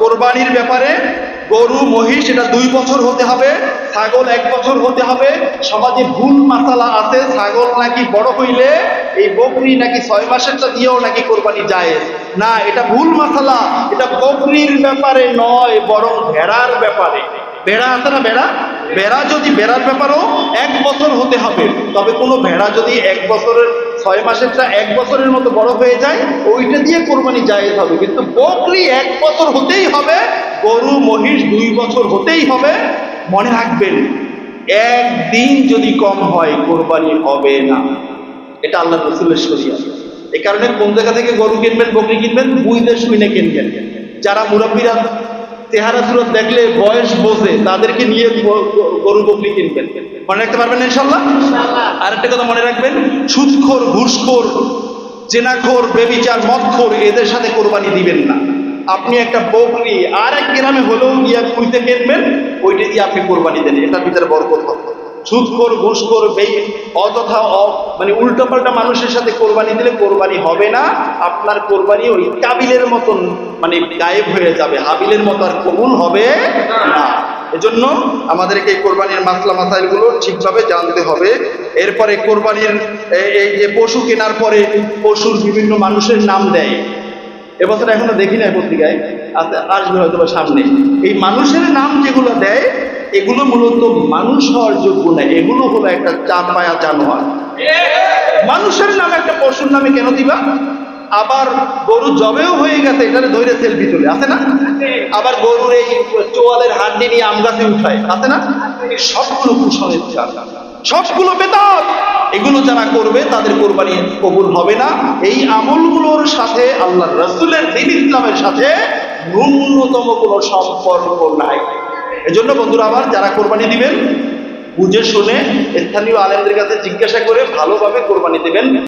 কোরবানির ব্যাপারে গরু, মহিষ, এটা দুই বছর হতে হবে, ছাগল এক বছর হতে হবে। সমাজে ভুল মাসালা আছে, ছাগল নাকি বড় হইলে এই বকরি নাকি ছয় মাসেরটা দিয়েও নাকি কোরবানি যায়। না, এটা ভুল মাসালা, এটা বকরির ব্যাপারে নয়, বরং ভেড়ার ব্যাপারে। বেড়া আছে না বেড়া বেড়া যদি বেড়ার ব্যাপারেও এক বছর হতে হবে, তবে কোনো ভেড়া যদি এক বছরের ছয় মাসের মাসেরটা এক বছরের মতো বড় হয়ে যায়, ওইটা দিয়ে কোরবানি জায়েজ হবে। কিন্তু বকরি এক বছর হতেই হবে, গরু, মহিষ দুই বছর হতেই হবে। মনে রাখবেন, একদিন যদি কম হয়, কোরবানি হবে না। এটা আল্লাহ রসুলের শরিয়া। এই কারণে কোন জায়গা থেকে গরু কিনবেন, বকরি কিনবেন বুঝতে শুনে কিনবেন। যারা মুরব্বীরা চেহারা সুরত দেখলে বয়স বোঝে, তাদেরকে নিয়ে গরু বকরি কিনবেন। মনে রাখতে পারবেন ইনশাল্লাহ আর একটা কথা মনে রাখবেন সুদখোর ঘুষখোর জেনাখোর বেবিচার মদখোর এদের সাথে কোরবানি দিবেন না। আপনি একটা বকরি আর এক গ্রামে হলেও গিয়া কুইতে কিনবেন ওইটা দিয়ে আপনি কোরবানি দেন এটার ভিতরে বরকত হবে। সুদখোর ঘুষখোর বেই অযথা অ- মানে উল্টোপাল্টা মানুষের সাথে কোরবানি দিলে কোরবানি হবে না আপনার কোরবানি ওই কাবিলের মতন মানে গায়েব হয়ে যাবে হাবিলের মতো আর কবুল হবে না। এজন্য আমাদেরকে এই কোরবানির মাসলা মাসাইলগুলো ঠিকভাবে জানতে হবে। এরপরে কোরবানির এই যে পশু কেনার পরে পশুর বিভিন্ন মানুষের নাম দেয়। এবছর এখনও দেখি নাই পত্রিকায় আসবে হয়তো সামনে। এই মানুষের নাম যেগুলো দেয়, এগুলো মূলত মানুষ হওয়ার যোগ্য না, এগুলো হলো একটা চার পায়া জানোয়ার। মানুষের নামে একটা পশুর নামে কেন দিবা? আবার গরু জবেও হয়ে গেছে, এটারে ধরে সেলফি তুলে, আছে না? আবার গরুর এই চোয়ালের হাড্ডি নিয়ে আম গাছে উঠায়, আছে না? সবগুলো কুসংস্কার সবগুলো বেদাত এগুলো যারা করবে, তাদের কোরবানি কবুল হবে না। এই আমলগুলোর সাথে আল্লাহ রসুলের দিন ইসলামের সাথে ন্যূনতম কোনো সম্পর্ক নাই। এজন্য বন্ধুরা আবার যারা কোরবানি দিবেন, বুঝে শুনে স্থানীয় আলেমদের কাছে জিজ্ঞাসা করে ভালোভাবে কোরবানি দিবেন।